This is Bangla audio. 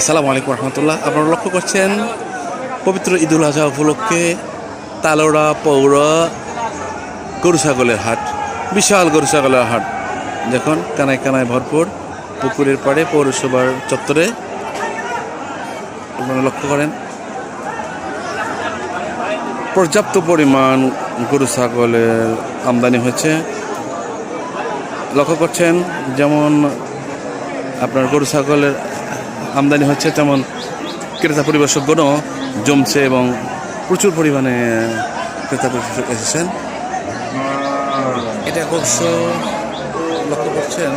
আসসালামু আলাইকুম রহমতুল্লাহ। আপনারা লক্ষ্য করছেন, পবিত্র ঈদুল আজহা উপলক্ষে তালোড়া পৌর গরু ছাগলের হাট, বিশাল গরু ছাগলের হাট। দেখুন, কানায় কানায় ভরপুর, পুকুরের পাড়ে পৌরসভার চত্বরে। আপনারা লক্ষ্য করেন, পর্যাপ্ত পরিমাণ গরু ছাগলের আমদানি হয়েছে। লক্ষ্য করছেন, যেমন আপনার গরু ছাগলের আমদানি হচ্ছে তেমন ক্রেতা পরিবেশকগণও জমছে এবং প্রচুর পরিমাণে ক্রেতা পরিবেশক এসেছেন। এটা অবশ্য লক্ষ্য করছেন